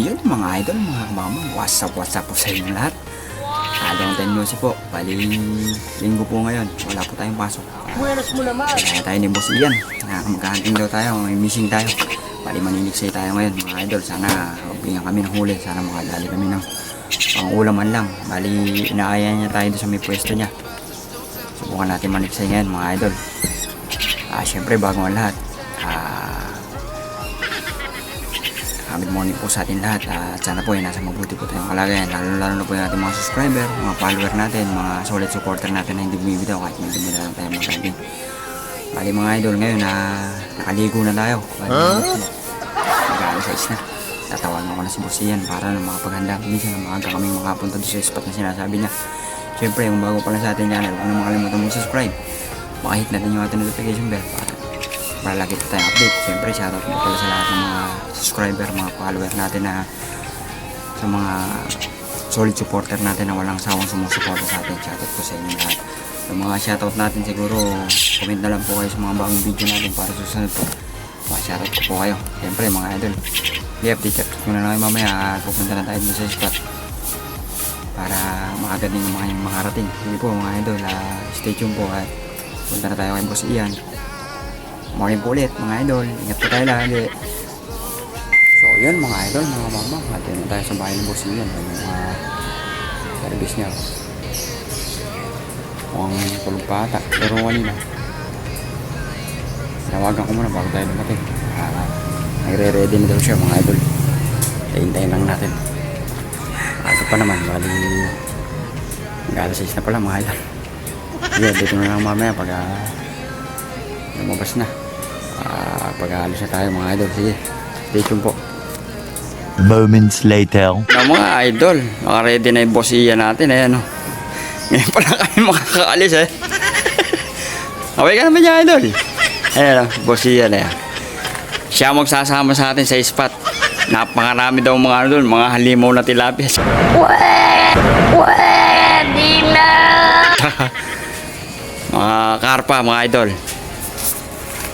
yun mga idol, mga mama, what's up, what's up po sa inyo lahat. Ah, time no see po, bali linggo po ngayon, wala po tayong pasok. Buenos mo naman. Kaya tayo ni Boss Ian, na magkahanting daw tayo, may missing tayo. Bali maninigsay tayo ngayon mga idol, sana bigyan kami ng huli, sana makadali kami ng pang man lang. Bali inaaya niya tayo doon sa may pwesto niya. Subukan natin manigsay ngayon mga idol. Ah, syempre bago ang lahat, ah, Good morning po sa atin lahat at sana po ay nasa mabuti po tayong kalagayan lalo lalo na po yung ating mga subscriber, mga follower natin, mga solid supporter natin na hindi bumibitaw kahit hindi bumibitaw lang tayo magkagin. Bali mga idol ngayon na nakaligo na tayo. Bali mag-aalas sa na. Tatawagan ko na si Boss Ian para na makapaghanda. Minsan na maaga kami makapunta doon sa spot na sinasabi niya. Siyempre, kung bago pa lang sa ating channel, huwag na makalimutan mag-subscribe. Makahit natin yung ating notification bell para para lagi po tayong update. Siyempre, shoutout po pala sa lahat ng mga subscriber, mga follower natin na sa mga solid supporter natin na walang sawang sumusuporta sa atin. Shoutout po sa inyo lahat. Yung mga shoutout natin siguro, comment na lang po kayo sa mga bagong video natin para susunod po. Mga shoutout ko po kayo. Siyempre, mga idol. I-update ko na lang kayo mamaya at pupunta na tayo sa spot para makagad din yung mga yung makarating. Sige po mga idol, ah, stay tuned po at punta na tayo kay Boss Ian. Morning po ulit mga idol. Ingat po tayo lagi. So yun mga idol, mga mama. Atin na tayo sa bahay ng boss niya. Yung mga service niya. Mukhang tulog pa ata. Pero kanina. Nawagan ko muna bago tayo dumating. Ah, nagre-ready na daw siya mga idol. Hintayin lang natin. Aga pa naman. Bali mag-alas 6 na pala mga idol. Yeah, dito na lang mamaya pag ah, lumabas na. Ah, pag-aalis na tayo mga idol. Sige, stay tuned po. Moments later. Na mga idol, naka-ready na yung bossiya natin. Ayan o. Ngayon pala kami makakaalis eh. okay ka naman yung idol. Ayan o, bossiya na yan. Siya magsasama sa atin sa spot. Napakarami daw mga ano doon, mga halimaw na tilapia. Pwede na. mga karpa, mga idol.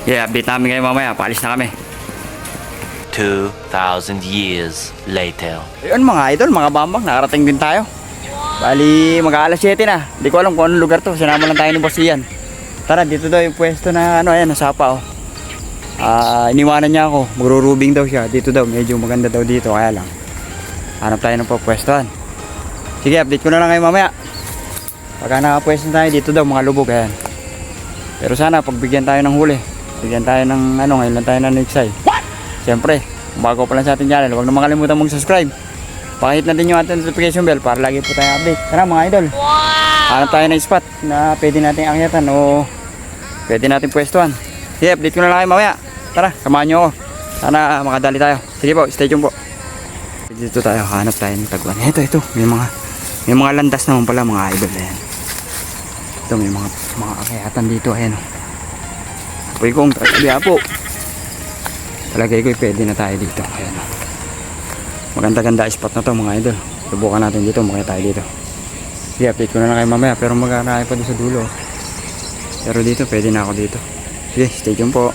Yeah, update namin kayo mamaya. Paalis na kami. 2,000 years later. Ayun mga idol, mga bambang, nakarating din tayo. Bali, mag-aalas 7 na. Hindi ko alam kung anong lugar to. Sinama lang tayo ni Boss Ian. Tara, dito daw yung pwesto na ano, ayan, nasapa oh. Ah, iniwanan niya ako. Magururubing daw siya. Dito daw, medyo maganda daw dito. Kaya lang. Hanap tayo ng pwestuhan. Sige, update ko na lang kayo mamaya. Pagka nakapwesto tayo, dito daw, mga lubog. Ayan. Pero sana, pagbigyan tayo ng huli. Bigyan tayo ng ano, ngayon lang tayo na nixay. Siyempre, bago pa lang sa ating channel, huwag na makalimutan mag-subscribe. Pakihit na din yung ating notification bell para lagi po tayo update. Tara mga idol. Hanap tayo ng spot na pwede natin akyatan o pwede natin pwestuhan. Sige, update ko na lang kayo mamaya. Tara, samahan nyo ako. Sana makadali tayo. Sige po, stay tuned po. Dito tayo, hanap tayo ng taguan. Ito, ito. May mga may mga landas naman pala mga idol. Ayan. Ito, may mga mga akyatan dito. Ayan o. Apoy kong tabi po. Talagay ko pwede na tayo dito. Ayan. Maganda-ganda spot na to mga idol. Subukan natin dito, makita tayo dito. Sige, update ko na lang kayo mamaya. Pero mag-aaraya pa doon sa dulo. Pero dito, pwede na ako dito. Sige, stay tuned po.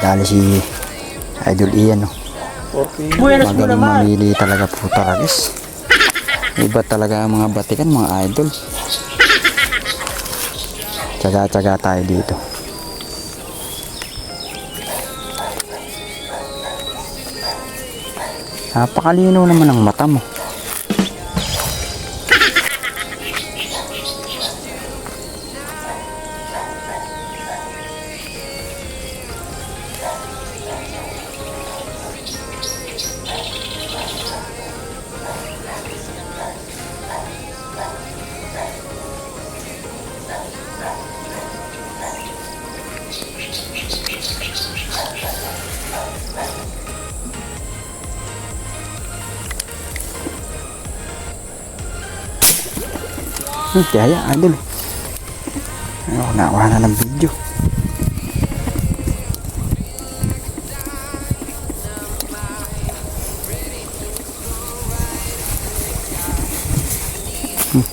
Dali si Idol Ian, no? Buenos mo Magaling naman. mamili talaga po guys. Iba talaga ang mga batikan, mga idol. Tsaga-tsaga tayo dito. Napakalino naman ang mata mo. Hmm, kaya idol. Nakuha na ng video. Hmm.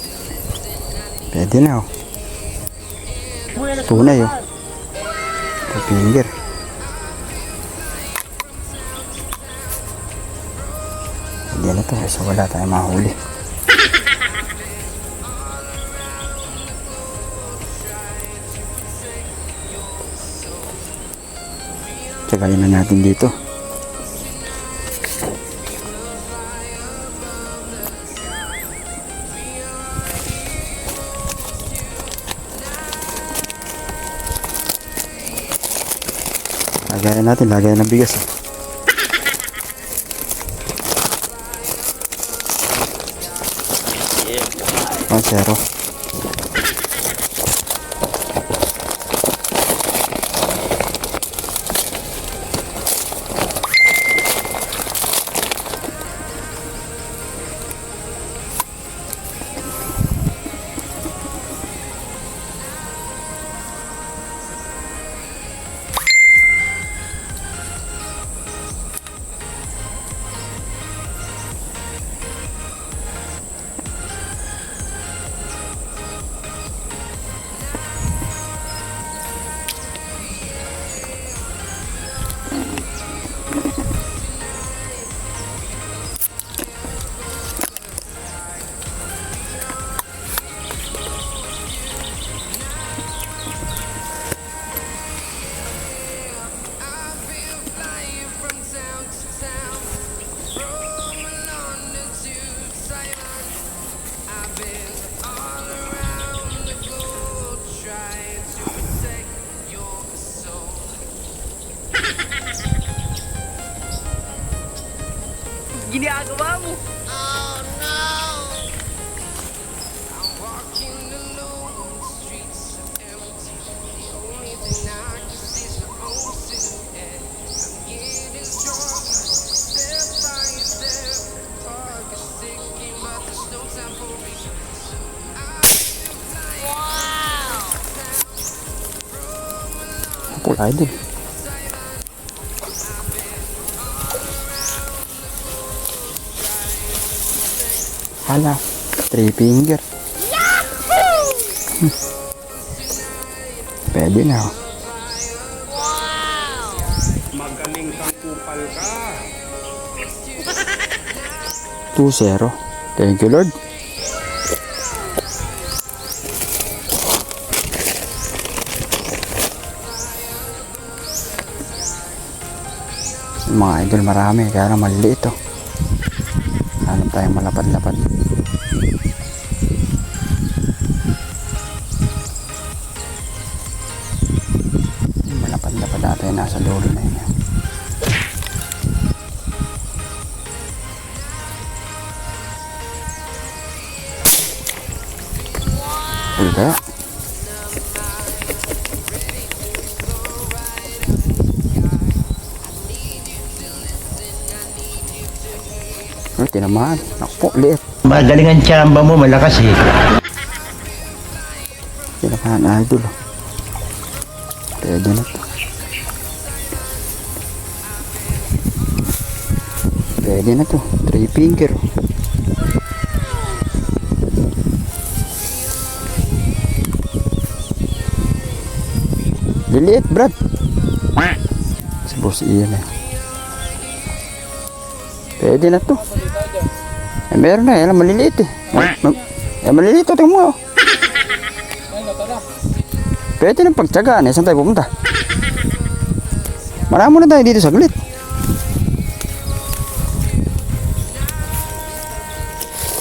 Pwede na oh. Tunay oh. finger. Hindi na to kasi wala tayong mahuli. Tsagayin na natin dito. Lagayan natin, lagayan ng bigas. eh. Oh, zero. Full idol. Hala, three finger. Hmm. Pwede na. oh. Magaling kang kupal ka. 2-0. Thank you, Lord. Yung mga idol marami, kaya lang maliliit oh. Hanap tayong malapad-lapad. Ay, tinamaan. Naku liit. Magaling ang tsamba mo, malakas eh. Tinamaan, idol. Pwede na to. Pwede na to. Three finger. Liliit, Brad. Si Boss Ian eh. Pwede na to. Eh, meron na. Yan, maliliit eh. Ma- ma- eh, maliliit to. Tingnan mo. oh. Pwede ng pagtsagaan eh. Saan tayo pupunta? Marami na tayo dito saglit.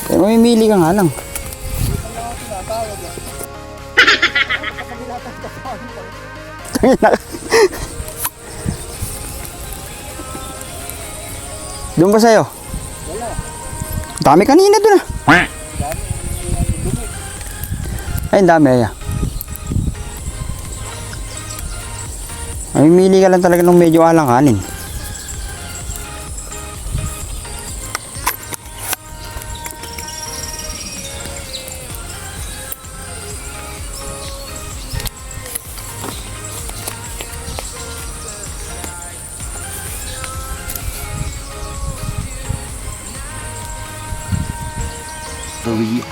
Eh, mamimili ka nga lang. Doon ba sa'yo? Dami kanina doon ah. Ay, dami ay. Ay, mili ka lang talaga ng medyo alanganin.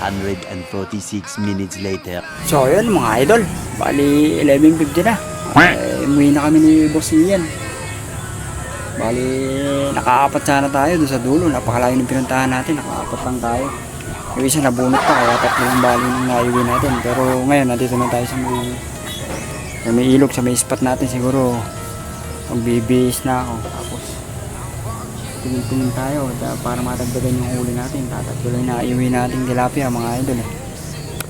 Three hundred and forty-six minutes later. So, yun mga idol. Bali, 11.50 na. Eh, umuwi na kami ni Boss Ian. Bali, nakaapat sana tayo doon sa dulo. Napakalayo ng pinuntahan natin. Nakaapat lang tayo. Yung isa nabunot pa, kaya tatlo yung bali nung naiuwi natin. Pero ngayon, nandito na tayo sa may, sa may ilog, sa may spot natin. Siguro, magbibihis na ako. Tapos, tingin-tingin tayo da- para matagdagan yung huli natin. Tatatlo lang na iuwi natin tilapia, mga idol. Eh.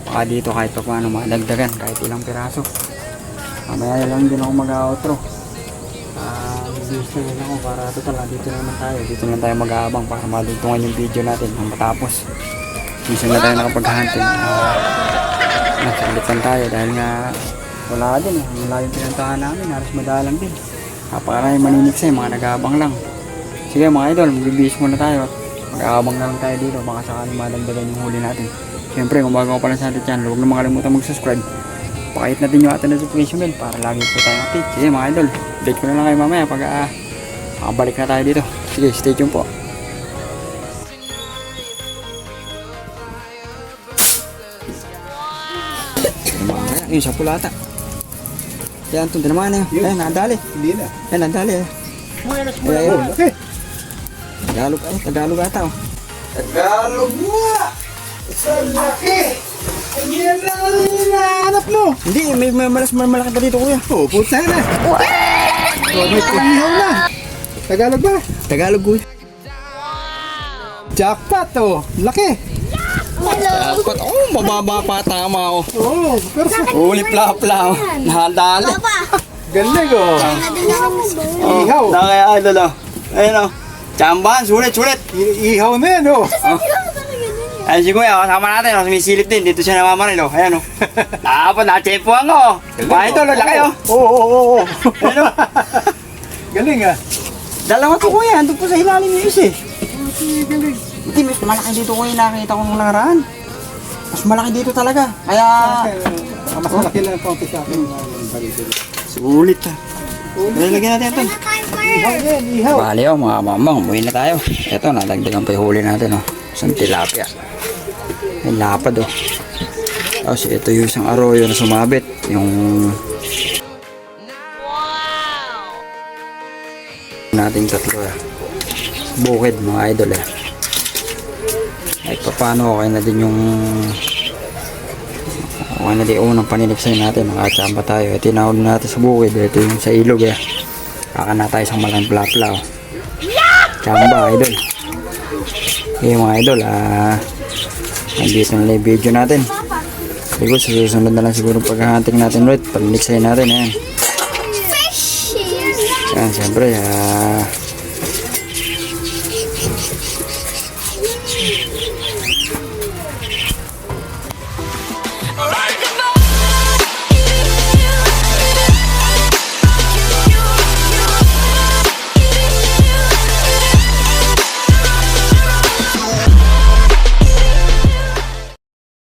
Baka dito kahit pa paano madagdagan, kahit ilang piraso. Mamaya lang din ako mag-outro. Ah, bibihis na ako para total, dito naman tayo. Dito lang tayo mag-aabang para madugtungan yung video natin hanggang matapos. Minsan na tayo nakapag-hunting. Uh, tayo dahil nga wala din eh. Wala yung pinuntahan namin. Halos madalang din. Napakarami maniniksay, mga nag-aabang lang. Sige mga idol, magbibihis muna tayo. Mag-aabang na lang tayo dito. Baka sakaling madagdagan yung huli natin. Siyempre, kung bago pa lang sa ating channel, huwag na makalimutan mag-subscribe. Pakihit natin yung ating notification bell para lagi po tayong update. Sige mga idol, update ko na lang kayo mamaya pag uh, makabalik na tayo dito. Sige, stay tuned po. Mamaya, yun sa pulata. Yan, ito, tinamaan na yun. Ayan, nadali. Hindi na. Ayan, nadali. Ayan. naman. ayan. Tagalog, ay, Tagalog ata oh. Tagalog nga! Sa laki! Yan na ang hinahanap mo! Hindi, may, may malas may malaki pa dito kuya. Oh, puta na. Oh, may kulihaw na. Tagalog ba? Tagalog kuya. Jackpot oh. Laki. Dapat, oh, mababa pa tama ako. Oh, pero sa Uli pla pla. Nadali. galing oh. Oh, Ihaw. Na kaya idol oh. Ayun oh. Chambahan, sulit, sulit. I- ihaw na yan oh. Ayun si kuya, kasama natin, oh, sumisilip din. Dito siya namamaril, oh. Ayan, oh. Dapat, na-chepuan ko. Mga idol, oh, laki, oh. Oo, oo, oo. Ayun, oh. Galing ah. Dalawa to kuya, andun po sa ilalim yung isa eh. Hindi, mas malaki dito kuya nakita ko nung nakaraan. Mas malaki dito talaga. Kaya, Mas malaki lang ang konti sa akin. sulit ah. Lalagyan natin ito. Ihaw yan, ihaw. Bali oh, mga mamang, umuwi na tayo. Ito, nadagdagan pa yung huli natin oh. Isang tilapia. May lapad oh. Tapos ito yung isang arroyo na sumabit. Yung... nating tatlo eh. Bukid mga idol eh. Ay paano okay na din yung okay na din unang paniniksay natin. Nakachamba tayo. Ito yung nahuli natin sa bukid ito yung sa ilog eh. Kaka na tayo sa malang plapla oh. chamba idol. Okay mga idol ah nandito na lang yung video natin. Siguro sa susunod na lang siguro paghahunting natin ulit. Paniniksay natin ayan yan siyempre ah